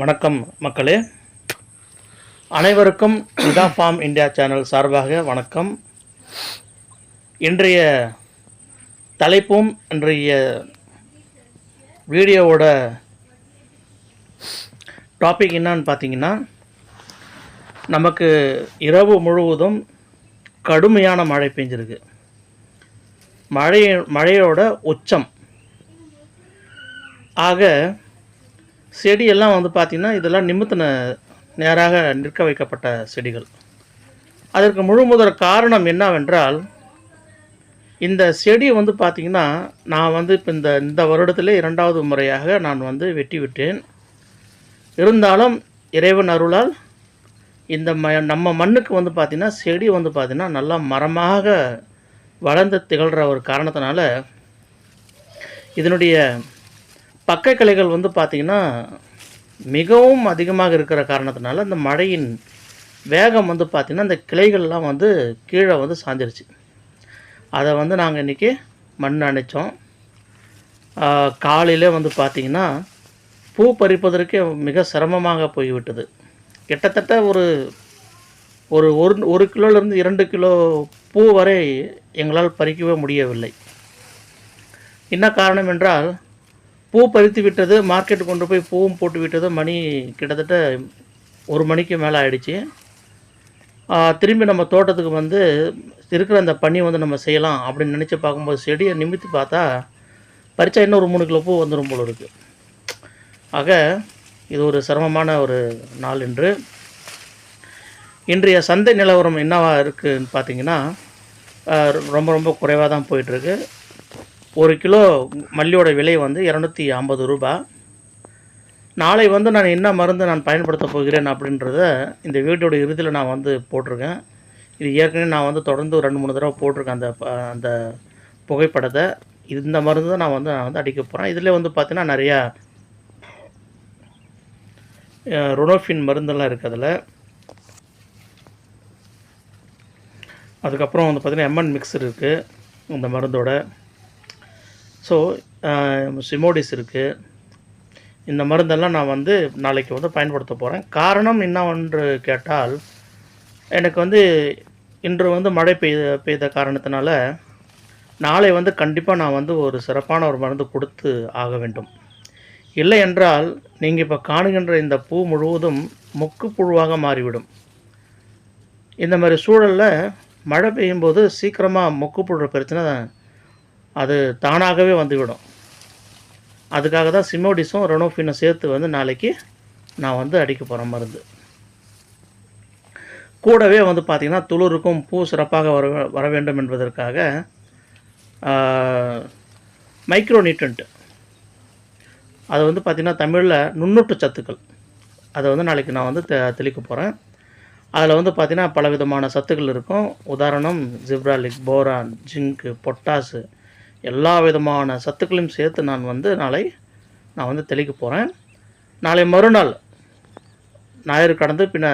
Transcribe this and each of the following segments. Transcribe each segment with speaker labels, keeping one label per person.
Speaker 1: வணக்கம் மக்களே. அனைவருக்கும் இதா ஃபார்ம் இந்தியா சேனல் சார்பாக வணக்கம். இன்றைய தலைப்பும் இன்றைய வீடியோவோட டாபிக் என்னன்னு பார்த்தீங்கன்னா நமக்கு இரவு முழுவதும் கடுமையான மழை பெஞ்சிருக்கு. மழை மழையோட உச்சம். ஆக செடியெல்லாம் வந்து பார்த்திங்கன்னா இதெல்லாம் நிமித்தின நேராக நிற்க வைக்கப்பட்ட செடிகள். அதற்கு முழு முதல் காரணம் என்னவென்றால் இந்த செடி வந்து பார்த்திங்கன்னா நான் வந்து இப்போ இந்த இந்த வருடத்திலே இரண்டாவது முறையாக நான் வந்து வெட்டி விட்டேன் இருந்தாலும் இறைவன் அருளால் இந்த ம நம்ம மண்ணுக்கு வந்து பார்த்திங்கன்னா செடி வந்து பார்த்திங்கன்னா நல்லா மரமாக வளர்ந்து திகழ்கிற ஒரு காரணத்தினால இதனுடைய பக்க கிளைகள் வந்து பார்த்திங்கன்னா மிகவும் அதிகமாக இருக்கிற காரணத்தினால இந்த மழையின் வேகம் வந்து பார்த்திங்கன்னா இந்த கிளைகள்லாம் வந்து கீழே வந்து சாஞ்சிருச்சு. அதை வந்து நாங்கள் இன்றைக்கி மண் அணைச்சோம். காலையில் வந்து பார்த்திங்கன்னா பூ பறிப்பதற்கே மிக சிரமமாக போய்விட்டது. கிட்டத்தட்ட ஒரு ஒரு ஒரு ஒரு கிலோலேருந்து இரண்டு கிலோ பூ வரை எங்களால் பறிக்கவே முடியவில்லை. என்ன காரணம் என்றால் பூ பறித்து விட்டது மார்க்கெட் கொண்டு போய் பூவும் போட்டு விட்டது மணி கிட்டத்தட்ட ஒரு மணிக்கு மேலே ஆயிடுச்சு. திரும்பி நம்ம தோட்டத்துக்கு வந்து இருக்கிற அந்த பனி வந்து நம்ம செய்யலாம் அப்படின்னு நினச்சி பார்க்கும்போது செடியை நிமித்தி பார்த்தா பறிச்சா இன்னும் ஒரு மூணு கிலோ பூ வந்துடும் போல இருக்குது ஆக இது ஒரு சிரமமான ஒரு நாள் என்று இன்றைய சந்தை நிலவரம் என்னவாக இருக்குன்னு பார்த்தீங்கன்னா ரொம்ப ரொம்ப குறைவாக தான் போயிட்டுருக்கு ஒரு கிலோ மல்லியோட விலை வந்து இரநூத்தி ஐம்பது ரூபாய் நாளை வந்து நான் என்ன மருந்து நான் பயன்படுத்த போகிறேன் அப்படின்றத இந்த வீட்டோட இறுதியில் நான் வந்து போட்டிருக்கேன். இது ஏற்கனவே நான் வந்து தொடர்ந்து ரெண்டு மூணு தடவை போட்டிருக்கேன் அந்த ப- அந்த புகைப்படத்தை. இந்த மருந்து தான் நான் வந்து நான் வந்து அடிக்க போகிறேன் இதில் வந்து பார்த்தீங்கன்னா நிறையா ரொனோஃபின் மருந்தெல்லாம் இருக்குது அதில். அதுக்கப்புறம் வந்து பார்த்திங்கன்னா எம்என் மிக்ஸ் இருக்குது இந்த மருந்தோட. ஸோ சிமோடிஸ் இருக்குது இந்த மருந்தெல்லாம் நான் வந்து நாளைக்கு வந்து பயன்படுத்த போகிறேன் காரணம் என்னவென்று கேட்டால் எனக்கு வந்து இன்று வந்து மழை பெய்த பெய்த காரணத்தினால நாளை வந்து கண்டிப்பாக நான் வந்து ஒரு சிறப்பான ஒரு மருந்து கொடுத்து ஆக வேண்டும். இல்லை என்றால் நீங்கள் இப்போ காணுகின்ற இந்த பூ முழுவதும் மொக்கு புழுவாக மாறிவிடும். இந்த மாதிரி சூழலில் மழை பெய்யும்போது சீக்கிரமாக மொக்கு புழுற பிரச்சனை அது தானாகவே வந்துவிடும். அதுக்காக தான் சிமோடிஸும் ரெனோஃபினும் சேர்த்து வந்து நாளைக்கு நான் வந்து அடிக்க போகிறேன் மருந்து. கூடவே வந்து பார்த்திங்கன்னா துளிருக்கும் பூ சிறப்பாக வர வர வேண்டும் என்பதற்காக மைக்ரோ நியூட்ரன்ட்டு அது வந்து பார்த்திங்கன்னா தமிழில் நுண்ணூட்டு சத்துக்கள். அதை வந்து நாளைக்கு நான் வந்து தெ தெளிக்க போகிறேன் அதில் வந்து பார்த்திங்கன்னா பல விதமான சத்துக்கள் இருக்கும். உதாரணம் ஜிப்ராலிக் போரான் ஜிங்க்கு பொட்டாசு எல்லா விதமான சத்துக்களையும் சேர்த்து நான் வந்து நாளை நான் வந்து தெளிக்க போகிறேன் நாளை மறுநாள் ஞாயிறு கடந்து பின்ன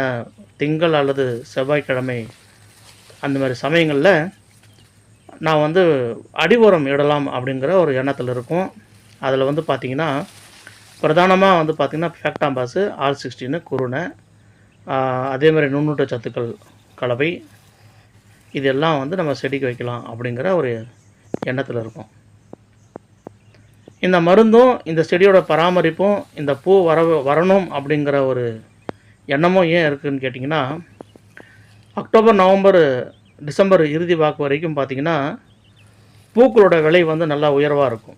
Speaker 1: திங்கள் அல்லது செவ்வாய்க்கிழமை அந்த மாதிரி சமயங்களில் நான் வந்து அடி உரம் இடலாம் அப்படிங்கிற ஒரு எண்ணத்தில் இருக்கும். அதில் வந்து பார்த்திங்கன்னா பிரதானமாக வந்து பார்த்திங்கன்னா ஃபேக்டாம்பாஸு ஆல் சிக்ஸ்டீனு குருணை அதே மாதிரி நுண்ணூட்ட சத்துக்கள் கலவை இதெல்லாம் வந்து நம்ம செடிக்கு வைக்கலாம் அப்படிங்கிற ஒரு எண்ணத்தில் இருக்கும் இந்த மருந்தும் இந்த செடியோட பராமரிப்பும் இந்த பூ வர வரணும் அப்படிங்கிற ஒரு எண்ணமும் ஏன் இருக்குதுன்னு கேட்டிங்கன்னா அக்டோபர் நவம்பர் டிசம்பர் இறுதி வாக்கு வரைக்கும் பார்த்திங்கன்னா பூக்களோட விலை வந்து நல்லா உயர்வாக இருக்கும்.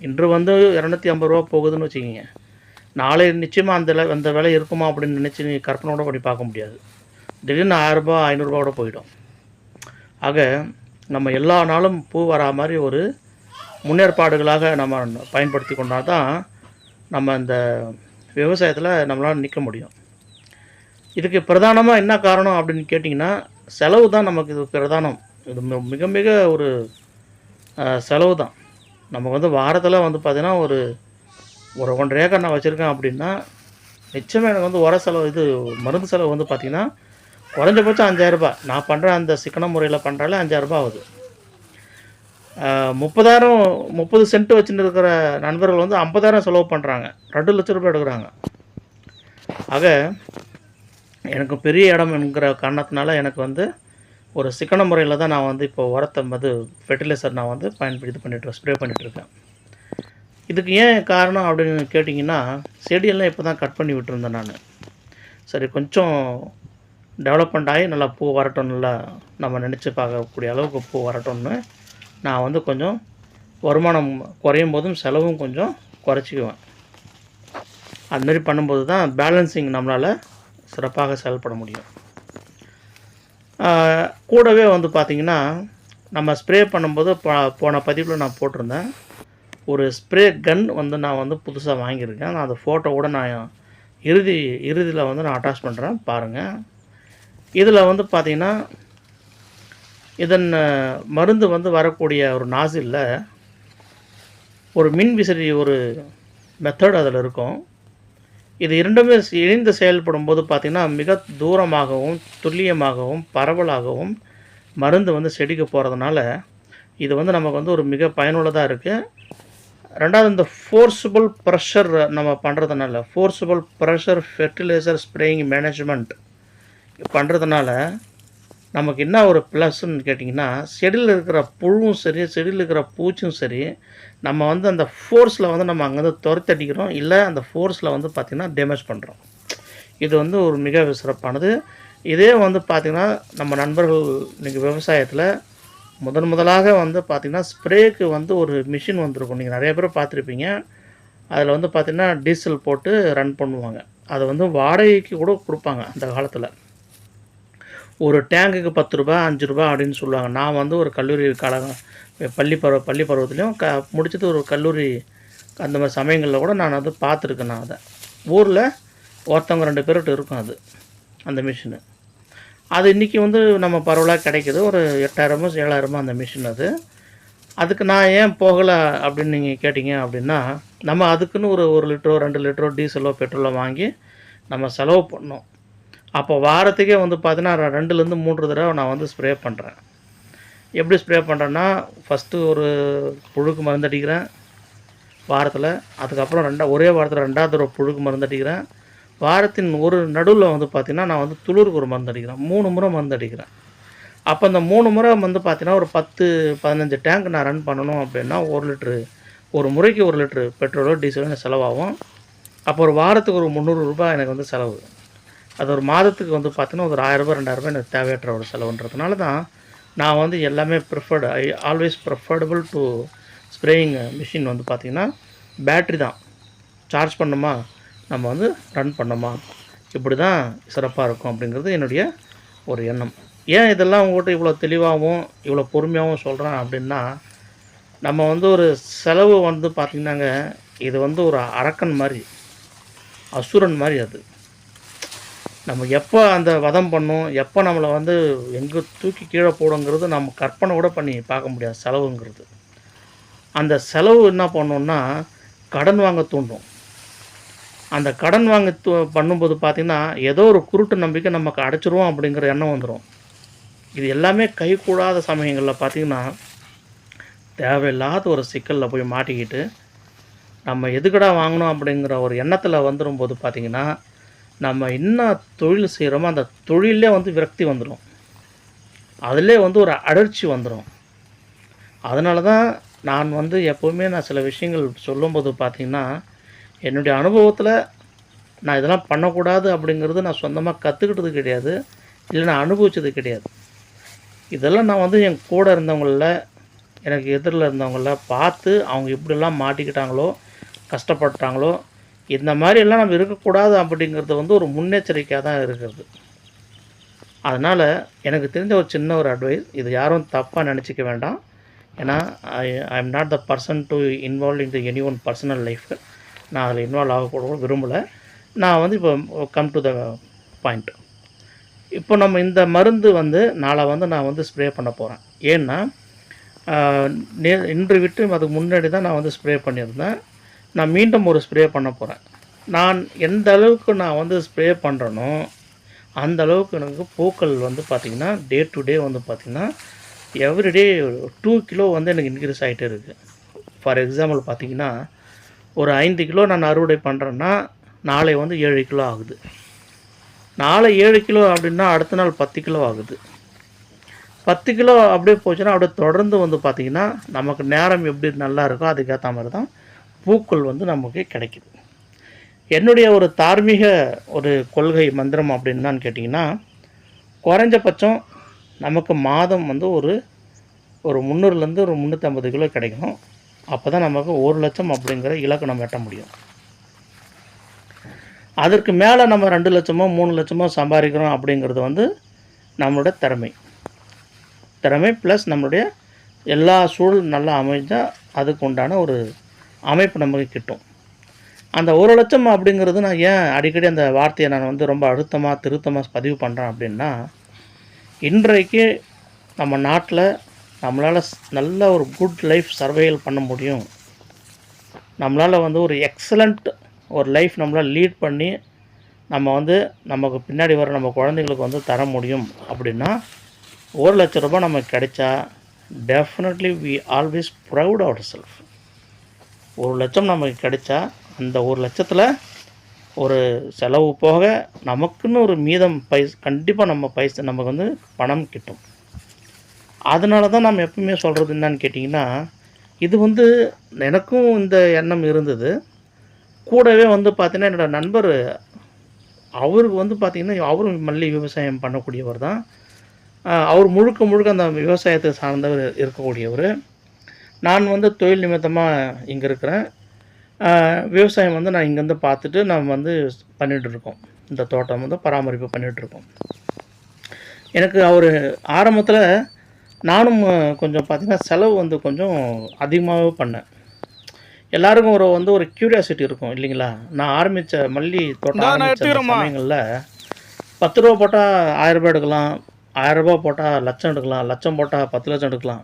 Speaker 1: இன்று வந்து இரநூத்தி ஐம்பது ரூபா போகுதுன்னு வச்சுக்கிங்க. நாளை நிச்சயமாக அந்த விலை- அந்த விலை இருக்குமா அப்படின்னு நினச்சி நீ கற்பனோட பண்ணி பார்க்க முடியாது. திடீர்னு ஆயிரரூபா ஐநூறுரூபாவோட போயிடும். ஆக நம்ம எல்லா நாளும் பூ வரா மாதிரி ஒரு முன்னேற்பாடுகளாக நம்ம பயன்படுத்தி கொண்டால் தான் நம்ம இந்த விவசாயத்தில் நம்மளால் நிற்க முடியும். இதுக்கு பிரதானமாக என்ன காரணம் அப்படின்னு கேட்டிங்கன்னா செலவு தான் நமக்கு இது பிரதானம். இது மிக மிக ஒரு செலவு தான். நம்ம வந்து வாரத்தில் வந்து பார்த்திங்கன்னா ஒரு ஒரு ஒன்றரை ஏக்கர் நான் வச்சுருக்கேன் அப்படின்னா நிச்சயமாக எனக்கு வந்து உர செலவு இது மருந்து செலவு வந்து பார்த்திங்கன்னா குறைஞ்சபட்சம் அஞ்சாயிரரூபா நான் பண்ணுற அந்த சிக்கன முறையில் பண்ணுறாலே அஞ்சாயிரரூபா ஆகுது. முப்பதாயிரம் முப்பது சென்ட் வச்சுட்டு இருக்கிற நண்பர்கள் வந்து ஐம்பதாயிரம் செலவு பண்ணுறாங்க ரெண்டு லட்ச ரூபாய் எடுக்கிறாங்க. ஆக எனக்கு பெரிய இடம் என்கிற காரணத்தினால எனக்கு வந்து ஒரு சிக்கன முறையில் தான் நான் வந்து இப்போ உரத்தை வந்து ஃபெர்டிலைசர் நான் வந்து பயன்படுத்தி இது பண்ணிட்டு ஸ்ப்ரே பண்ணிகிட்ருக்கேன் இதுக்கு ஏன் காரணம் அப்படின்னு கேட்டிங்கன்னா செடியெல்லாம் இப்போ தான் கட் பண்ணி விட்டுருந்தேன் நான். சரி கொஞ்சம் டெவலப்மெண்ட் ஆகி நல்லா பூ வரட்டும் நல்லா நம்ம நினச்சி பார்க்கக்கூடிய அளவுக்கு பூ வரட்டும்னு நான் வந்து கொஞ்சம் வருமானம் குறையும் போதும் செலவும் கொஞ்சம் குறைச்சிக்குவேன். அதுமாரி பண்ணும்போது தான் பேலன்சிங் நம்மளால் சிறப்பாக செயல்பட முடியும். கூடவே வந்து பார்த்திங்கன்னா நம்ம ஸ்ப்ரே பண்ணும்போது போன பதிவில் நான் போட்டிருந்தேன். ஒரு ஸ்ப்ரே கன் வந்து நான் வந்து புதுசாக வாங்கியிருக்கேன். நான் அந்த ஃபோட்டோ கூட நான் இறுதி இறுதியில் வந்து நான் அட்டாச் பண்ணுறேன் பாருங்கள் இதில் வந்து பார்த்திங்கன்னா இதன் மருந்து வந்து வரக்கூடிய ஒரு நாசிலில் ஒரு மின் விசிறி ஒரு மெத்தட் அதில் இருக்கும். இது இரண்டுமே இணைந்து செயல்படும் போது பார்த்திங்கன்னா மிக தூரமாகவும் துல்லியமாகவும் பரவலாகவும் மருந்து வந்து செடிக்கு போகிறதுனால இது வந்து நமக்கு வந்து ஒரு மிக பயனுள்ளதாக இருக்குது ரெண்டாவது இந்த ஃபோர்ஸபிள் ப்ரெஷர் நம்ம பண்ணுறதுனால forcible pressure fertiliser spraying management பண்ணுறதுனால நமக்கு என்ன ஒரு ப்ளஸ்ன்னு கேட்டிங்கன்னா செடியில் இருக்கிற புழுவும் சரி செடியில் இருக்கிற பூச்சும் சரி நம்ம வந்து அந்த ஃபோர்ஸில் வந்து நம்ம அங்கேருந்து துரத்தடிக்கிறோம். இல்லை அந்த ஃபோர்ஸில் வந்து பார்த்திங்கன்னா டேமேஜ் பண்ணுறோம் இது வந்து ஒரு மிக சிறப்பானது. இதே வந்து பார்த்திங்கன்னா நம்ம நண்பர்கள் இன்றைக்கி விவசாயத்தில் முதன் முதலாக வந்து பார்த்திங்கன்னா ஸ்ப்ரேக்கு வந்து ஒரு மிஷின் வந்திருக்கும். நீங்கள் நிறைய பேர் பார்த்துருப்பீங்க. அதில் வந்து பார்த்திங்கன்னா டீசல் போட்டு ரன் பண்ணுவாங்க. அதை வந்து வாடகைக்கு கூட கொடுப்பாங்க அந்த காலத்தில். ஒரு டேங்குக்கு பத்து ரூபா அஞ்சு ரூபா அப்படின்னு சொல்லுவாங்க. நான் வந்து ஒரு கல்லூரி காலம் பள்ளி பருவ பள்ளி பருவத்துலேயும் க முடிச்சது ஒரு கல்லூரி அந்த மாதிரி சமயங்களில் கூட நான் வந்து பார்த்துருக்கேன் நான் அதை. ஊரில் ஒருத்தவங்க ரெண்டு பேர்கிட்ட இருக்கும் அது அந்த மிஷினு. அது இன்றைக்கி வந்து நம்ம பரவலாக கிடைக்கிது. ஒரு எட்டாயிரமோ ஏழாயிரமோ அந்த மிஷின் அது. அதுக்கு நான் ஏன் போகலை அப்படின்னு நீங்கள் கேட்டிங்க அப்படின்னா நம்ம அதுக்குன்னு ஒரு ஒரு லிட்டரோ ரெண்டு லிட்டரோ டீசலோ பெட்ரோலோ வாங்கி நம்ம செலவு பண்ணோம் அப்போ வாரத்துக்கே வந்து பார்த்தீங்கன்னா ரெண்டுலேருந்து மூன்று தடவை நான் வந்து ஸ்ப்ரே பண்ணுறேன் எப்படி ஸ்ப்ரே பண்ணுறேன்னா ஃபஸ்ட்டு ஒரு புழுக்கு மருந்து அடிக்கிறேன் வாரத்தில். அதுக்கப்புறம் ரெண்டா ஒரே வாரத்தில் ரெண்டாவது தடவை புழுக்கு மருந்து அடிக்கிறேன். வாரத்தின் ஒரு நடுவில் வந்து பார்த்திங்கன்னா நான் வந்து துளிருக்கு ஒரு மருந்து அடிக்கிறேன். மூணு முறை மருந்து அடிக்கிறேன். அப்போ அந்த மூணு முறை வந்து பார்த்தீங்கன்னா ஒரு பத்து பதினஞ்சு டேங்க் நான் ரன் பண்ணணும் அப்படின்னா ஒரு லிட்ரு ஒரு முறைக்கு ஒரு லிட்ரு பெட்ரோலோ டீசலோ செலவாகும். அப்போ ஒரு வாரத்துக்கு ஒரு முந்நூறு ரூபாய் எனக்கு வந்து செலவு. அது ஒரு மாதத்துக்கு வந்து பார்த்தீங்கன்னா ஒரு ஆயிரரூபா ரெண்டாயிரரூபா எனக்கு தேவையற்ற ஒரு செலவுன்றதுனால தான் நான் வந்து எல்லாமே preferred I always preferable to spraying machine வந்து பார்த்திங்கன்னா பேட்ரி தான். சார்ஜ் பண்ணோமா நம்ம வந்து ரன் பண்ணோமா இப்படி தான் சிறப்பாக இருக்கும் அப்படிங்கிறது என்னுடைய ஒரு எண்ணம். ஏன் இதெல்லாம் உங்கள்கிட்ட இவ்வளோ தெளிவாகவும் இவ்வளோ பொறுமையாகவும் சொல்கிறேன் அப்படின்னா நம்ம வந்து ஒரு செலவு வந்து பார்த்திங்கன்னாங்க இது வந்து ஒரு அரக்கன் மாதிரி அசுரன் மாதிரி அது. நம்ம எப்போ அந்த வதம் பண்ணும் எப்போ நம்மளை வந்து எங்கே தூக்கி கீழே போடுங்கிறது நம்ம கற்பனை கூட பண்ணி பார்க்க முடியாது செலவுங்கிறது. அந்த செலவு என்ன பண்ணோம்னா கடன் வாங்க தூண்டும். அந்த கடன் வாங்க தூ பண்ணும்போது பார்த்திங்கன்னா ஏதோ ஒரு குருட்டு நம்பிக்கை நமக்கு அடைச்சிருவோம் அப்படிங்கிற எண்ணம் வந்துடும் இது எல்லாமே கைகூடாத சமயங்களில் பார்த்திங்கன்னா தேவையில்லாத ஒரு சிக்கலில் போய் மாட்டிக்கிட்டு நம்ம எதுக்கடா வாங்கணும் அப்படிங்கிற ஒரு எண்ணத்தில் வந்துடும் போது பார்த்திங்கன்னா நம்ம என்ன தொழில் செய்கிறோமோ அந்த தொழிலே வந்து விரக்தி வந்துடும் அதிலே வந்து ஒரு அடர்ச்சி வந்துடும் அதனால தான் நான் வந்து எப்போவுமே நான் சில விஷயங்கள் சொல்லும்போது பார்த்திங்கன்னா என்னுடைய அனுபவத்தில் நான் இதெல்லாம் பண்ணக்கூடாது அப்படிங்கிறது நான் சொந்தமாக கற்றுக்கிட்டது கிடையாது. இல்லை நான் அனுபவித்தது கிடையாது. இதெல்லாம் நான் வந்து என் கூட இருந்தவங்களில் எனக்கு எதிரில் இருந்தவங்கள பார்த்து அவங்க எப்படிலாம் மாட்டிக்கிட்டாங்களோ கஷ்டப்பட்டாங்களோ இந்த மாதிரியெல்லாம் நம்ம இருக்கக்கூடாது அப்படிங்கிறது வந்து ஒரு முன்னெச்சரிக்கையாக தான் இருக்கிறது. அதனால் எனக்கு தெரிஞ்ச ஒரு சின்ன ஒரு அட்வைஸ் இது யாரும் தப்பாக நினச்சிக்க வேண்டாம். ஏன்னா I I am not the person to involve in to any one personal life நான் அதில் இன்வால்வ் ஆகக்கூட விரும்பலை. நான் வந்து இப்போ கம் டு த பாயிண்ட் இப்போ நம்ம இந்த மருந்து வந்து நாளை வந்து நான் வந்து ஸ்ப்ரே பண்ண போகிறேன் ஏன்னா நே இன்று விட்டு அதுக்கு முன்னாடி தான் நான் வந்து ஸ்ப்ரே பண்ணியிருந்தேன். நான் மீண்டும் ஒரு ஸ்ப்ரே பண்ண போகிறேன் நான் எந்த அளவுக்கு நான் வந்து ஸ்ப்ரே பண்ணுறேனோ அந்த அளவுக்கு எனக்கு பூக்கள் வந்து பார்த்திங்கன்னா டே டு டே வந்து பார்த்திங்கன்னா எவ்ரிடே டூ கிலோ வந்து எனக்கு இன்க்ரீஸ் ஆகிட்டே இருக்குது ஃபார் எக்ஸாம்பிள் பார்த்திங்கன்னா ஒரு ஐந்து கிலோ நான் அறுவடை பண்ணுறேன்னா நாளை வந்து ஏழு கிலோ ஆகுது. நாளை ஏழு கிலோ அப்படின்னா அடுத்த நாள் பத்து கிலோ ஆகுது. பத்து கிலோ அப்படியே போச்சுன்னா அப்படியே தொடர்ந்து வந்து பார்த்திங்கன்னா நமக்கு நேரம் எப்படி நல்லா இருக்கோ அதுக்கேற்ற மாதிரி தான் பூக்கள் வந்து நமக்கு கிடைக்குது. என்னுடைய ஒரு தார்மீக ஒரு கொள்கை மந்திரம் அப்படின்னான்னு கேட்டிங்கன்னா குறைஞ்சபட்சம் நமக்கு மாதம் வந்து ஒரு ஒரு முந்நூறுலேருந்து ஒரு முந்நூற்றம்பது கிலோ கிடைக்கும் அப்போ தான் நமக்கு ஒரு லட்சம் அப்படிங்கிற இலக்கு நம்ம எட்ட முடியும். அதற்கு மேலே நம்ம ரெண்டு லட்சமோ மூணு லட்சமோ சம்பாதிக்கிறோம் அப்படிங்கிறது வந்து நம்மளோட திறமை. திறமை ப்ளஸ் நம்மளுடைய எல்லா சூழல் நல்லா அமைஞ்சால் அதுக்கு உண்டான ஒரு அமைப்பு நமக்கு கிட்டும். அந்த ஒரு லட்சம் அப்படிங்கிறது நான் ஏன் அடிக்கடி அந்த வார்த்தையை நான் வந்து ரொம்ப அழுத்தமாக திருத்தமாக பதிவு பண்ணுறேன் அப்படின்னா இன்றைக்கு நம்ம நாட்டில் நம்மளால் நல்ல ஒரு குட் லைஃப் சர்வைவல் பண்ண முடியும். நம்மளால் வந்து ஒரு எக்ஸலண்ட் ஒரு லைஃப் நம்மளால் லீட் பண்ணி நம்ம வந்து நமக்கு பின்னாடி வர நம்ம குழந்தைங்களுக்கு வந்து தர முடியும் அப்படின்னா ஒரு லட்ச ரூபாய் நமக்கு கிடைச்சா definitely we always proud our self ஒரு லட்சம் நமக்கு கிடைச்சா அந்த ஒரு லட்சத்தில் ஒரு செலவு போக நமக்குன்னு ஒரு மீதம் பைஸ் கண்டிப்பாக நம்ம பைசா நமக்கு வந்து பணம் கிட்டும். அதனால தான் நம்ம எப்பவுமே சொல்கிறது என்னன்னு கேட்டிங்கன்னா இது வந்து எனக்கும் இந்த எண்ணம் இருந்தது. கூடவே வந்து பார்த்திங்கன்னா என்னோடய நண்பர் அவருக்கு வந்து பார்த்திங்கன்னா அவரும் மல்லி விவசாயம் பண்ணக்கூடியவர் தான். அவர் முழுக்க முழுக்க அந்த விவசாயத்தை சார்ந்தவர் இருக்கக்கூடியவர். நான் வந்து தொழில் நிமித்தமாக இங்கே இருக்கிறேன். விவசாயம் வந்து நான் இங்கேருந்து பார்த்துட்டு நான் வந்து பண்ணிகிட்டு இருக்கோம் இந்த தோட்டம் வந்து பராமரிப்பு பண்ணிகிட்டு இருக்கோம் எனக்கு அவர் ஆரம்பத்தில் நானும் கொஞ்சம் பார்த்திங்கன்னா செலவு வந்து கொஞ்சம் அதிகமாகவே பண்ணேன். எல்லாருக்கும் ஒரு வந்து ஒரு க்யூரியாசிட்டி இருக்கும் இல்லைங்களா? நான் ஆரம்பித்த மல்லி தோட்டம் ஆரம்பிச்ச அந்த சமயங்களில் பத்து ரூபா போட்டால் ஆயிரம் ரூபாய் எடுக்கலாம் ஆயிரம் ரூபாய் போட்டால் லட்சம் எடுக்கலாம் லட்சம் போட்டால் பத்து லட்சம் எடுக்கலாம்.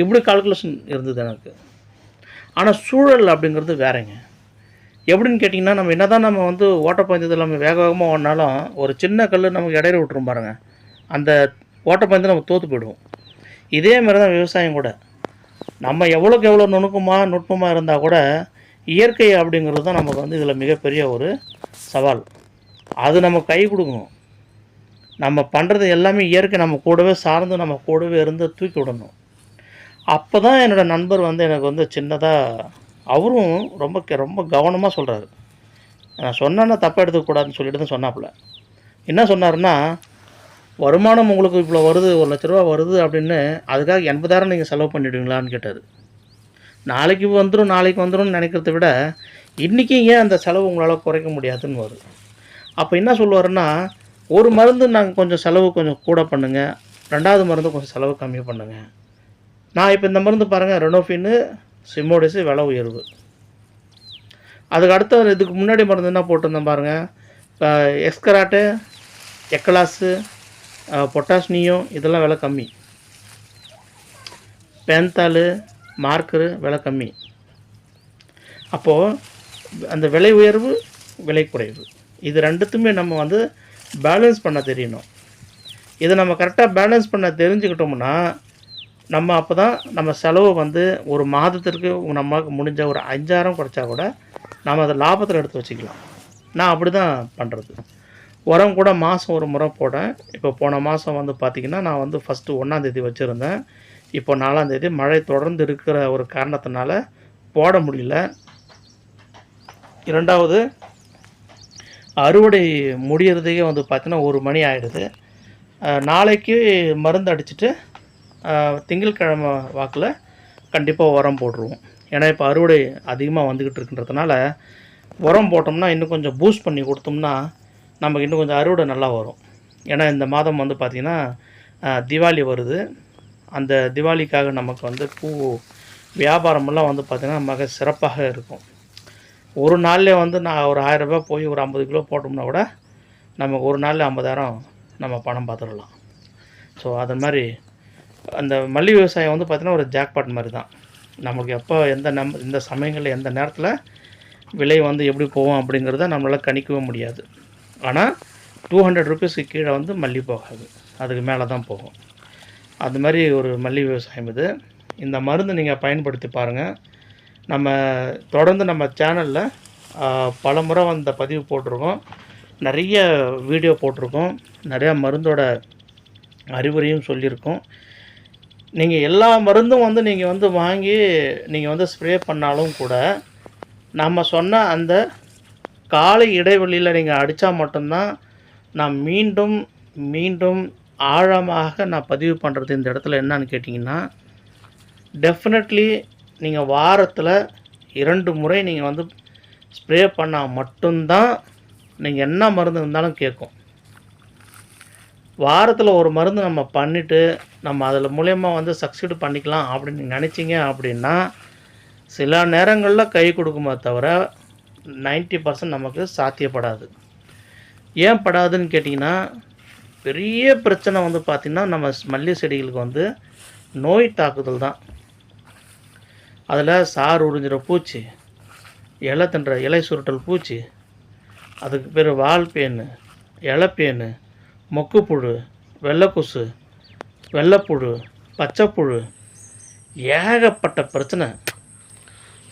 Speaker 1: இப்படி கால்குலேஷன் இருந்தது எனக்கு. ஆனால் சூழல் அப்படிங்கிறது வேறங்க. எப்படின்னு கேட்டிங்கன்னா நம்ம என்ன தான் நம்ம வந்து ஓட்டப்பந்தயத்தில் நம்ம வேக வேகமாக ஓடினாலும் ஒரு சின்ன கல் நமக்கு இடையில விட்டுரும் பாருங்க. அந்த ஓட்டப்பந்தயம் நம்ம தோற்று போயிடுவோம். இதே மாதிரி தான் விவசாயம் கூட. நம்ம எவ்வளோக்கு எவ்வளோ நுணுக்கமாக நுட்பமாக இருந்தால் கூட இயற்கை அப்படிங்கிறது தான் நமக்கு வந்து இதில் மிகப்பெரிய ஒரு சவால். அது நம்ம கை கொடுக்கணும். நம்ம பண்ணுறது எல்லாமே இயற்கை நம்ம கூடவே சார்ந்து நம்ம கூடவே இருந்து தூக்கி விடணும். அப்போ தான் என்னோடய நண்பர் வந்து எனக்கு வந்து சின்னதாக அவரும் ரொம்ப கெ- ரொம்ப கவனமாக சொல்கிறாரு நான் சொன்னேன்னா தப்பாக எடுத்துக்கூடாதுன்னு சொல்லிட்டு தான் சொன்னாப்புல. என்ன சொன்னாருன்னா வருமானம் உங்களுக்கு இவ்வளோ வருது ஒரு லட்ச ரூபா வருது அப்படின்னு அதுக்காக எண்பதாயிரம் நீங்கள் செலவு பண்ணிவிடுவீங்களான்னு கேட்டார். நாளைக்கு வந்துடும் நாளைக்கு வந்துடும்னு நினைக்கிறத விட இன்றைக்கும் ஏன் அந்த செலவு உங்களால் குறைக்க முடியாதுன்னு வரும் அப்போ என்ன சொல்லுவாருன்னா ஒரு மருந்து நாங்கள் கொஞ்சம் செலவு கொஞ்சம் கூட பண்ணுங்கள் ரெண்டாவது மருந்து கொஞ்சம் செலவு கம்மி பண்ணுங்கள் நான் இப்போ இந்த மருந்து பாருங்கள் ரெனோஃபின்னு சிமோடிஸு விலை உயர்வு அதுக்கு அடுத்த ஒரு இதுக்கு முன்னாடி மருந்து என்ன போட்டிருந்தேன் பாருங்கள் எஸ்கராட்டு எக்கலாஸு பொட்டாஷ்னியம் இதெல்லாம் விலை கம்மி. பேந்தாலு மார்க்கரு விலை கம்மி. அப்போது அந்த விலை உயர்வு விலை குறைவு. இது ரெண்டுத்துமே நம்ம வந்து பேலன்ஸ் பண்ண தெரியணும். இதை நம்ம கரெக்டாக பேலன்ஸ் பண்ண தெரிஞ்சுக்கிட்டோம்னா நம்ம அப்போ தான் நம்ம செலவு வந்து ஒரு மாதத்திற்கு நமக்கு முடிஞ்ச ஒரு அஞ்சாயிரம் குறைச்சா கூட நம்ம அதை லாபத்தில் எடுத்து வச்சுக்கலாம். நான் அப்படி தான் பண்ணுறது உரம் கூட மாதம் ஒரு முறை போட்டேன். இப்போ போன மாதம் வந்து பார்த்திங்கன்னா நான் வந்து ஃபஸ்ட்டு ஒன்றாந்தேதி வச்சுருந்தேன். இப்போ நாலாந்தேதி மழை தொடர்ந்து இருக்கிற ஒரு காரணத்தினால போட முடியல. இரண்டாவது அறுவடை முடியறதுக்கே வந்து பார்த்திங்கன்னா ஒரு மணி ஆகிடுது நாளைக்கு மருந்து அடிச்சுட்டு திங்கட்கிழமை வாக்கில் கண்டிப்பாக உரம் போட்டுருவோம். ஏன்னா இப்போ அறுவடை அதிகமாக வந்துக்கிட்டு இருக்குன்றதுனால உரம் போட்டோம்னா இன்னும் கொஞ்சம் பூஸ்ட் பண்ணி கொடுத்தோம்னா நமக்கு இன்னும் கொஞ்சம் அறுவடை நல்லா வரும். ஏன்னா இந்த மாதம் வந்து பார்த்திங்கன்னா திவாலி தீபாவளி வருது. அந்த தீபாவளிக்காக நமக்கு வந்து பூ வியாபாரமெல்லாம் வந்து பார்த்திங்கன்னா மிக சிறப்பாக இருக்கும். ஒரு நாள்லேயே வந்து நான் ஒரு ஆயிரம் ரூபாய் போய் ஒரு ஐம்பது கிலோ போட்டோம்னா கூட நமக்கு ஒரு நாளில் ஐம்பதாயிரம் நம்ம பணம் பார்த்துடலாம் ஸோ அது மாதிரி அந்த மல்லி விவசாயம் வந்து பார்த்திங்கன்னா ஒரு ஜாக்பாட் மாதிரி தான் நமக்கு எப்போ எந்த நம் இந்த சமயங்களில் எந்த நேரத்தில் விலை வந்து எப்படி போகும் அப்படிங்கிறத நம்மளால் கணிக்கவே முடியாது. ஆனால் டூ ஹண்ட்ரட் ருபீஸ்க்கு கீழே வந்து மல்லி போகாது. அதுக்கு மேலே தான் போகும். அது மாதிரி ஒரு மல்லி விவசாயம் இது. இந்த மருந்து நீங்கள் பயன்படுத்தி பாருங்கள் நம்ம தொடர்ந்து நம்ம சேனலில் பல முறை அந்த பதிவு போட்டிருக்கோம். நிறைய வீடியோ போட்டிருக்கோம். நிறையா மருந்தோட அறிவுரையும் சொல்லியிருக்கோம். நீங்கள் எல்லா மருந்தும் வந்து நீங்கள் வந்து வாங்கி நீங்கள் வந்து ஸ்ப்ரே பண்ணாலும் கூட நம்ம சொன்ன அந்த காலை இடைவெளியில் நீங்கள் அடித்தா மட்டும்தான் நான் மீண்டும் மீண்டும் ஆழமாக நான் பதிவு பண்ணுறது இந்த இடத்துல என்னன்னு கேட்டிங்கன்னா டெஃபினெட்லி நீங்கள் வாரத்தில் இரண்டு முறை நீங்கள் வந்து ஸ்ப்ரே பண்ணால் மட்டும்தான் நீங்கள் என்ன மருந்து இருந்தாலும் கேட்கும். வாரத்தில் ஒரு மருந்து நம்ம பண்ணிவிட்டு நம்ம அதில் மூலயமா வந்து சக்சீடு பண்ணிக்கலாம் அப்படின்னு நினச்சிங்க அப்படின்னா சில நேரங்களில் கை கொடுக்குமே தவிர 90% பர்சன்ட் நமக்கு சாத்தியப்படாது. ஏன் படாதுன்னு கேட்டிங்கன்னா பெரிய பிரச்சனை வந்து பார்த்திங்கன்னா நம்ம மல்லிகை செடிகளுக்கு வந்து நோய் தாக்குதல் தான். அதில் சார் உறிஞ்சிற பூச்சி இலை தின்ற இலை சுருட்டல் பூச்சி அதுக்கு பேர் வால் பேனு இலைப்பேனு மொக்குப்புழு வெள்ளைக்குசு வெள்ளைப்புழு பச்சைப்புழு. ஏகப்பட்ட பிரச்சனை.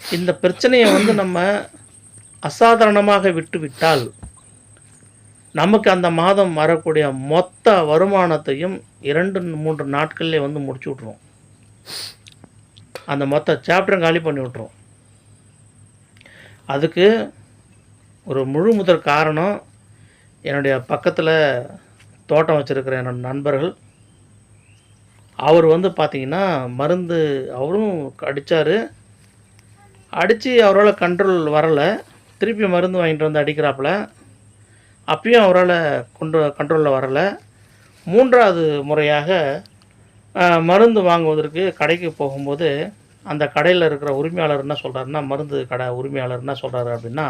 Speaker 1: இந்த பிரச்சனையை வந்து நம்ம அசாதாரணமாக விட்டு விட்டால் நமக்கு அந்த மாதம் வரக்கூடிய மொத்த வருமானத்தையும் இரண்டு மூன்று நாட்கள்லேயே வந்து முடிச்சு விட்ருவோம் அந்த மொத்த சாப்டரும் காலி பண்ணி விட்ருவோம் அதுக்கு ஒரு முழு முதல் காரணம் என்னுடைய பக்கத்தில் தோட்டம் வச்சுருக்கிற என்னோட நண்பர்கள் அவர் வந்து பார்த்திங்கன்னா மருந்து அவரும் அடித்தார் அடித்து அவரால் கண்ட்ரோல் வரலை. திருப்பி மருந்து வாங்கிட்டு வந்து அடிக்கிறாப்புல. அப்பயும் அவரால் கொண்டு கண்ட்ரோலில் வரலை. மூன்றாவது முறையாக மருந்து வாங்குவதற்கு கடைக்கு போகும்போது அந்த கடையில் இருக்கிற உரிமையாளர் என்ன சொல்கிறாருன்னா மருந்து கடை உரிமையாளர் என்ன சொல்கிறாரு அப்படின்னா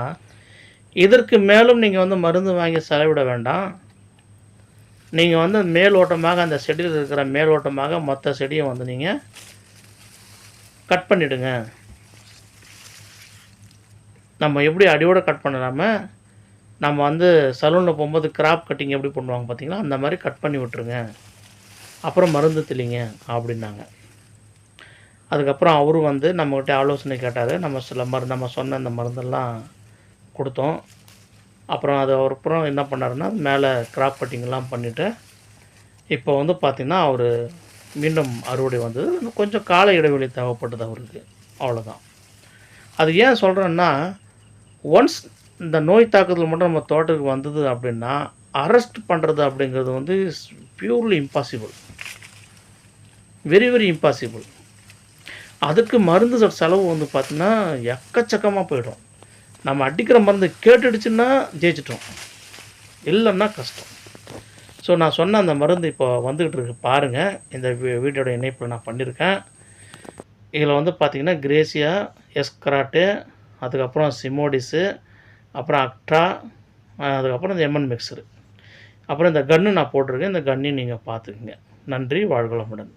Speaker 1: இதற்கு மேலும் நீங்கள் வந்து மருந்து வாங்கி செலவிட வேண்டாம். நீங்கள் வந்து மேலோட்டமாக அந்த செடியில் இருக்கிற மேலோட்டமாக மொத்த செடியை வந்து நீங்கள் கட் பண்ணிவிடுங்க நம்ம எப்படி அடியோட கட் பண்ணலாமல் நம்ம வந்து சலூனில் போகும்போது கிராப் கட்டிங் எப்படி பண்ணுவாங்க பார்த்தீங்களா அந்த மாதிரி கட் பண்ணி விட்டுருங்க. அப்புறம் மருந்து தெளிங்க அப்படின்னாங்க. அதுக்கப்புறம் அவரும் வந்து நம்மக்கிட்ட ஆலோசனை கேட்டார். நம்ம சில மருந்து நம்ம சொன்ன அந்த மருந்தெல்லாம் கொடுத்தோம். அப்புறம் அது அவர் அப்புறம் என்ன பண்ணாருன்னா மேலே கிராப் கட்டிங்லாம் பண்ணிவிட்டு இப்போ வந்து பார்த்திங்கன்னா அவர் மீண்டும் அறுவடை வந்தது. இன்னும் கொஞ்சம் கால இடைவெளி தேவைப்பட்டது அவருக்கு. அவ்வளோதான் அது ஏன் சொல்கிறேன்னா ஒன்ஸ் இந்த நோய் தாக்குதல் மட்டும் நம்ம தோட்டத்துக்கு வந்தது அப்படின்னா அரெஸ்ட் பண்ணுறது அப்படிங்கிறது வந்து purely impossible very very impossible அதுக்கு மருந்து செலவு வந்து பார்த்திங்கன்னா எக்கச்சக்கமாக போயிடும். நம்ம அடிக்கிற மருந்து கேட்டுடுச்சுன்னா ஜெயிச்சிட்டோம். இல்லைன்னா கஷ்டம். ஸோ நான் சொன்ன அந்த மருந்து இப்போ வந்துக்கிட்டு இருக்கு பாருங்கள் இந்த வீ- வீடியோட இணைப்பில் நான் பண்ணியிருக்கேன் இதில் வந்து பார்த்திங்கன்னா கிரேசியா எஸ்கராட்டு அதுக்கப்புறம் சிமோடிஸு அப்புறம் அக்ட்ரா அதுக்கப்புறம் இந்த எம்என் மிக்சரு அப்புறம் இந்த கன்று நான் போட்டிருக்கேன். இந்த கன்னையும் நீங்கள் பார்த்துக்குங்க. நன்றி வாழ்வளமுடன்